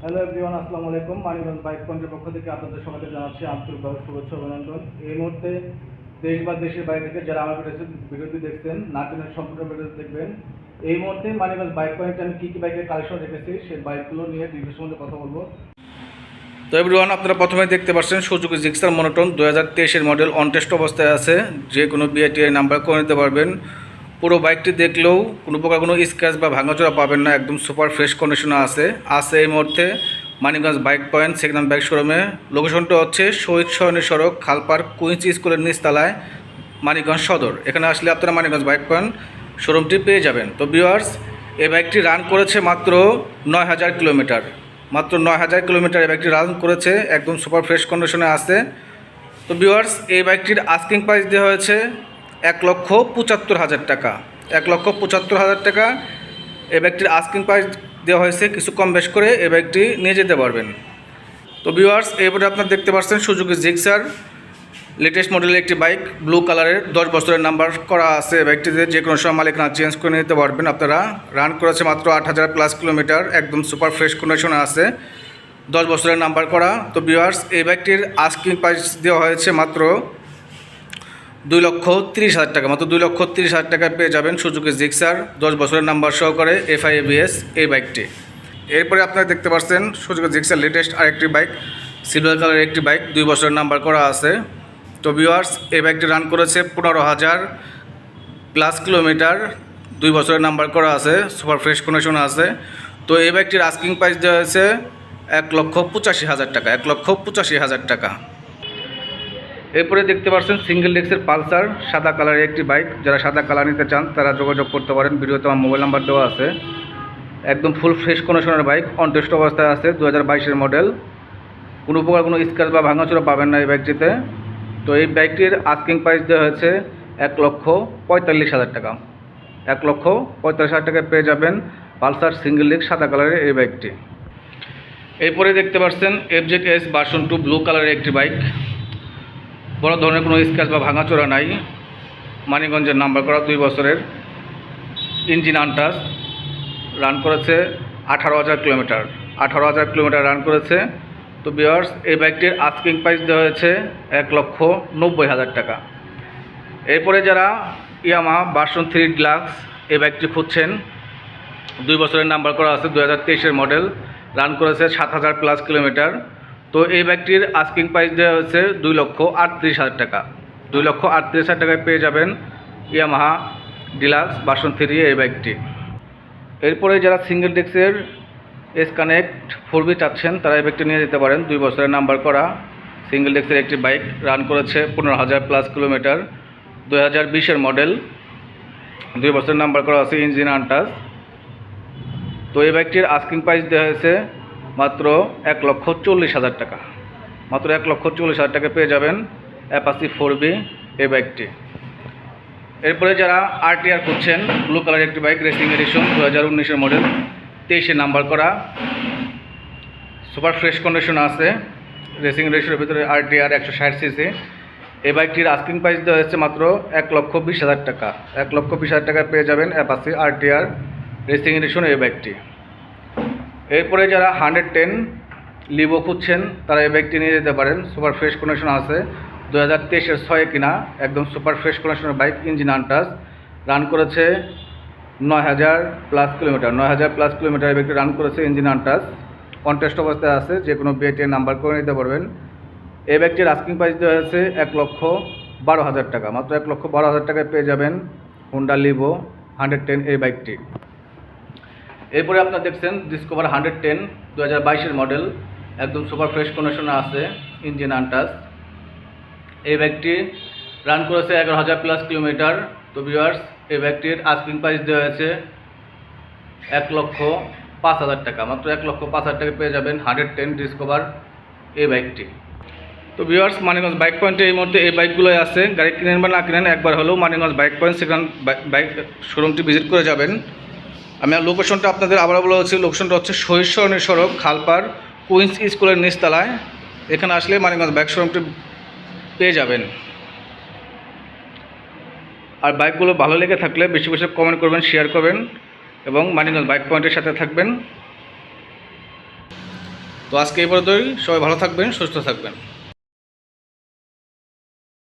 Hello everyone আসসালামু আলাইকুম Maniganj bike পয়েন্টের পক্ষ থেকে আপনাদের সবাইকে জানাচ্ছি আন্তরিকভাবে শুভেচ্ছা অভিনন্দন। এই মুহূর্তে দেশ বা দেশের বাইরে থেকে যারা আমার ভিডিও ভিডিওটি দেখছেন না টেনের সম্পূর্ণ ভিডিও দেখবেন। এই মুহূর্তে মানিগঞ্জ বাইক পয়েন্টে আমি কী কী বাইকের কালেকশন রেখেছি, সেই বাইকগুলো নিয়ে ডিটেলস সম্বন্ধে কথা বলব। তো এভরিওয়ান আপনারা প্রথমে দেখতে পাচ্ছেন সুজুকি জিক্সার মনোটন। দু হাজার তেইশের মডেল অন টেস্ট অবস্থায় আছে। যে কোনো বিআইটিআই নাম্বার করে নিতে পারবেন। পুরো বাইকটি দেখলেও কোনো প্রকার কোনো স্ক্র্যাচ বা ভাঙাচোরা পাবেন না, একদম সুপার ফ্রেশ কন্ডিশনে আছে। আছে এই মুহূর্তে Manikganj bike point second bike শোরুমে লোকেশনটা হচ্ছে শহীদ সয়নী সড়ক খালপার্ক কুইন্স স্কুলের নিচতলায় মানিকগঞ্জ সদর। এখানে আসলে আপনারা মানিকগঞ্জ বাইক পয়েন্ট শোরুমটি পেয়ে যাবেন। তো ভিউয়ার্স এই বাইকটি রান করেছে মাত্র নয় হাজার কিলোমিটার। মাত্র নয় হাজার কিলোমিটার এই বাইকটি রান করেছে, একদম সুপার ফ্রেশ কন্ডিশনে আছে। তো বিওয়ার্স এই বাইকটির আস্কিং প্রাইস দেওয়া হয়েছে এক লক্ষ পঁচাত্তর হাজার টাকা। এক লক্ষ পঁচাত্তর হাজার টাকা এ ব্যাগটির আস্কিং প্রাইস দেওয়া হয়েছে, কিছু কম বেশ করে এ ব্যাগটি নিয়ে যেতে পারবেন। তো ভিউয়ার্স এরপরে আপনারা দেখতে পাচ্ছেন সুজুকি জিক্সার লেটেস্ট মডেলের একটি বাইক ব্লু কালারের দশ বছরের নাম্বার করা আছে এই বাইকটিতে যে কোনো সময় মালিক না চেঞ্জ করে নিতে পারবেন আপনারা। রান করেছে মাত্র আট হাজার প্লাস কিলোমিটার একদম সুপার ফ্রেশ কন্ডিশনে আছে। দশ বছরের নাম্বার করা। তো ভিউয়ার্স এই বাইকটির আস্কিং প্রাইস দেওয়া হয়েছে মাত্র দুই লক্ষ তিরিশ হাজার টাকা, মাত্র দুই লক্ষ তিরিশ হাজার টাকায় পেয়ে যাবেন সুজুকি জিক্সার, দশ বছরের নাম্বার সহকারে এফআইএবিএস এই বাইকটি। এরপরে আপনারা দেখতে পাচ্ছেন সুজুকি জিক্সার লেটেস্ট আরেকটি বাইক সিলভার কালারের একটি বাইক, দুই বছরের নাম্বার করা আছে। তো ভিউয়ার্স এই বাইকটি রান করেছে পনেরো হাজার প্লাস কিলোমিটার দুই বছরের নাম্বার করা আছে সুপার ফ্রেশ কন্ডিশন আছে। তো এই বাইকটির আস্কিং প্রাইস দেওয়া হয়েছে এক লক্ষ পঁচাশি হাজার টাকা, এক লক্ষ পঁচাশি হাজার টাকা। এরপরে দেখতে পাচ্ছেন সিঙ্গেল ডেক্সের পালসার, সাদা কালারের একটি বাইক যারা সাদা কালার নিতে চান, তারা যোগাযোগ করতে পারেন। ভিডিওতে আমার মোবাইল নাম্বার দেওয়া আছে। একদম ফুল ফ্রেশ কন্ডিশনের বাইক অন টেস্ট অবস্থায় আছে দু হাজার মডেল কোনো প্রকার কোনো স্ক্র্যাচ বা ভাঙাচোরা পাবেন না এই বাইকটিতে তো এই বাইকটির আস্কিং প্রাইস দেওয়া হয়েছে এক লক্ষ পঁয়তাল্লিশ হাজার টাকা। এক লক্ষ পঁয়তাল্লিশ হাজার টাকায় পেয়ে যাবেন পালসার সিঙ্গেল ডিস্ক সাদা কালারের এই বাইকটি এরপরে দেখতে পাচ্ছেন FZ S version two blue কালারের একটি বাইক বড় ধরনের কোনো স্ক্র্যাচ বা ভাঙাচোরা নাই। মানিকগঞ্জের নাম্বার করা দুই বছরের ইঞ্জিন আনটাস রান করেছে আঠারো হাজার কিলোমিটার। আঠারো হাজার কিলোমিটার রান করেছে। তো বিয়ার্স এই বাইকটির আস্কিং প্রাইস দেওয়া হয়েছে এক লক্ষ নব্বই হাজার টাকা। এরপরে যারা ইয়ামা বাসন থ্রি গ্লাক্স এই বাইকটি খুঁজছেন, দুই বছরের নাম্বার করা আছে দু হাজার মডেল, রান করেছে সাত হাজার প্লাস কিলোমিটার। তো এই ব্যাগটির আস্কিং প্রাইস দেওয়া হয়েছে দুই লক্ষ আটত্রিশ হাজার টাকা। দুই লক্ষ আটত্রিশ হাজার টাকায় পেয়ে যাবেন ইয়ামাহা ডিলাক্স বাসন থ্রি এই ব্যাগটি। এরপরে যারা সিঙ্গেল ডেক্সের এস কানেক্ট ফোর বি চাচ্ছেন, তারা এই ব্যাগটি নিয়ে যেতে পারেন। দুই বছরের নাম্বার করা সিঙ্গেল ডেক্সের একটি বাইক রান করেছে পনেরো হাজার প্লাস কিলোমিটার দুই হাজার বিশের মডেল দুই বছরের নাম্বার করা আছে ইঞ্জিন আনটাস তো এই বাইকটির আস্কিং প্রাইস দেওয়া হয়েছে মাত্র এক লক্ষ চল্লিশ হাজার টাকা। মাত্র এক লক্ষ চল্লিশ হাজার টাকা পেয়ে যাবেন অ্যাপাসি ফোর বি এই বাইকটি। এরপরে যারা আরটিআর করছেন ব্লু কালার একটি বাইক রেসিং এডিশন দু হাজার উনিশের মডেল তেইশে নাম্বার করা। সুপার ফ্রেশ কন্ডিশন আছে। রেসিং এডিশনের ভিতরে আরটিআর একশো ষাট সিসি এই বাইকটির আস্কিং প্রাইস দেওয়া হচ্ছে মাত্র এক লক্ষ বিশ হাজার টাকা। এক লক্ষ বিশ হাজার টাকা পেয়ে যাবেন অ্যাপাসি আরটিআর রেসিং এডিশন এই বাইকটি। এরপরে যারা হান্ড্রেড টেন লিভো খুঁজছেন, তারা এই ব্যাগটি নিয়ে যেতে পারেন। সুপার ফ্রেশ কন্ডিশন আছে। দু হাজার তেইশের ছয়ে কিনা, একদম সুপার ফ্রেশ কন্ডিশনের বাইক ইঞ্জিন আনটাস রান করেছে নয় হাজার প্লাস কিলোমিটার নয় হাজার প্লাস কিলোমিটার এই ব্যাগটি রান করেছে ইঞ্জিন আনটাস কন্টেস্ট অবস্থায় আছে, যে কোনো বিআইটির নাম্বার করে নিতে পারবেন। এই বাইকটির আস্কিং প্রাইস দেওয়া হয়েছে এক লক্ষ বারো হাজার টাকা। মাত্র এক লক্ষ বারো হাজার টাকায় পেয়ে যাবেন হুন্ডা লিভো হান্ড্রেড টেন এই বাইকটি এরপরে আপনার দেখছেন ডিসকভার হান্ড্রেড টেন দু হাজার বাইশের মডেল একদম সুপার ফ্রেশ কন্ডিশনে আছে ইঞ্জিন আনটাস এই বাইকটি রান করেছে এগারো হাজার প্লাস কিলোমিটার তো ভিউয়ার্স এই ব্যাগটির আস্কিং প্রাইস দেওয়া হয়েছে এক লক্ষ পাঁচ হাজার টাকা। মাত্র এক লক্ষ পাঁচ হাজার টাকা পেয়ে যাবেন হান্ড্রেড টেন ডিসকভার এই বাইকটি তো ভিউয়ার্স মানিগঞ্জ বাইক পয়েন্টে এই মুহূর্তে এই বাইকগুলোই আছে। গাড়ি কিনেন বা না কিনেন, একবার হলেও মানিগঞ্জ বাইক পয়েন্ট সেখান বাইক শোরুমটি ভিজিট করে যাবেন। আমি আর লোকেশনটা আপনাদের আবার বলা হচ্ছে লোকেশনটা হচ্ছে শহীদ সড়ক, খালপাড় কুইন্স স্কুলের নিচতলায়। এখানে আসলে মানিগঞ্জ বাইক শোরুমটি পেয়ে যাবেন। আর বাইকগুলো ভালো লেগে থাকলে বেশি বেশি কমেন্ট করবেন শেয়ার করবেন এবং মানিগঞ্জ বাইক পয়েন্টের সাথে থাকবেন। তো আজকে এই পর্যন্তই। সবাই ভালো থাকবেন, সুস্থ থাকবেন।